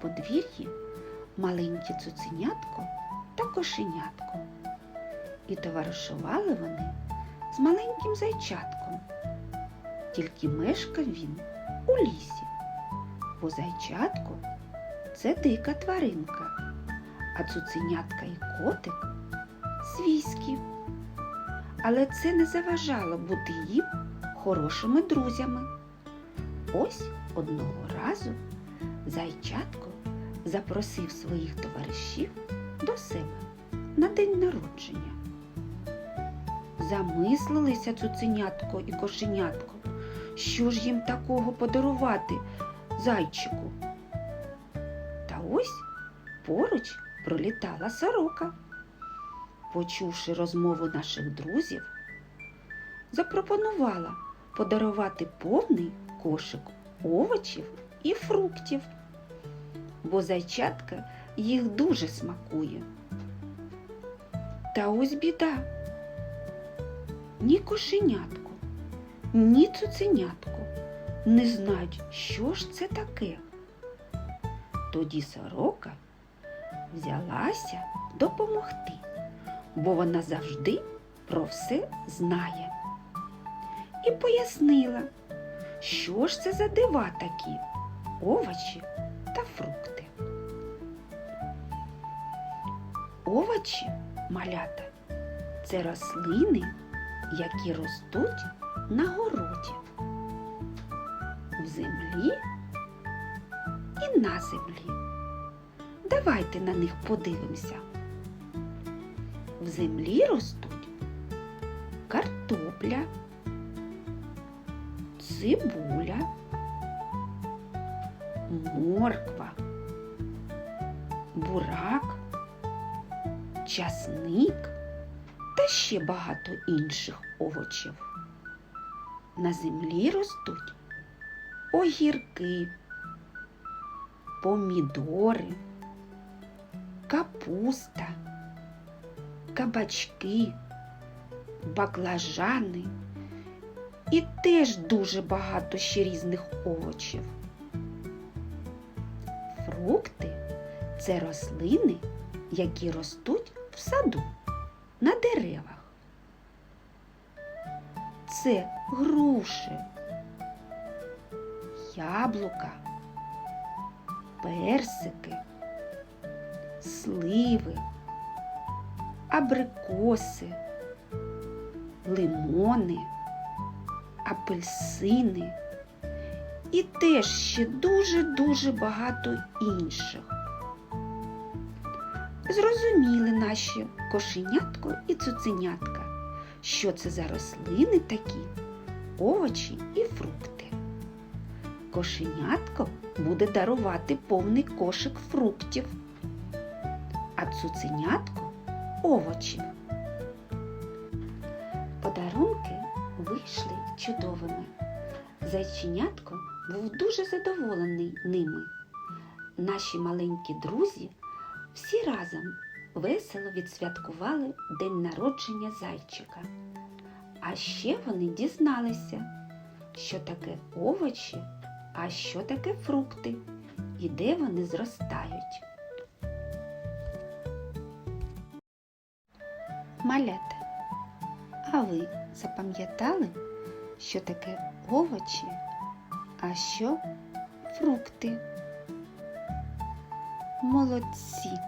подвір'ї маленькі цуценятко та кошенятко. І товаришували вони з маленьким зайчатком. Тільки мешкав він у лісі, бо зайчатко це дика тваринка, а цуценятка і котик свійські. Але це не заважало бути їм хорошими друзями. Ось одного разу зайчатко запросив своїх товаришів до себе на день народження. Замислилися цуценятко і кошенятко, що ж їм такого подарувати зайчику. Та ось поруч пролітала сорока. Почувши розмову наших друзів, запропонувала подарувати повний кошик овочів і фруктів, бо зайчатка їх дуже смакує. Та ось біда. Ні кошенятко, ні цуценятко не знають, що ж це таке. Тоді сорока взялася допомогти, бо вона завжди про все знає. І пояснила, що ж це за дива такі овочі та фрукти. Овочі, малята, це рослини, які ростуть на городі, в землі і на землі. Давайте на них подивимося. В землі ростуть картопля, цибуля, морква, бурак, часник та ще багато інших овочів. На землі ростуть огірки, помідори, капуста, кабачки, баклажани і теж дуже багато ще різних овочів. Фрукти це рослини, які ростуть в саду на деревах. Це груші, яблука, персики, сливи, абрикоси, лимони, апельсини і теж ще дуже-дуже багато інших. Зрозуміли наші кошенятко і цуценятка, що це за рослини такі, овочі і фрукти. Кошенятко буде дарувати повний кошик фруктів, а цуценятко овочів. Подарунки вийшли чудовими. Зайченятко був дуже задоволений ними. Наші маленькі друзі всі разом весело відсвяткували день народження зайчика. А ще вони дізналися, що таке овочі, а що таке фрукти і де вони зростають. Малята, а ви запам'ятали, що таке овочі, а що фрукти? Молодці!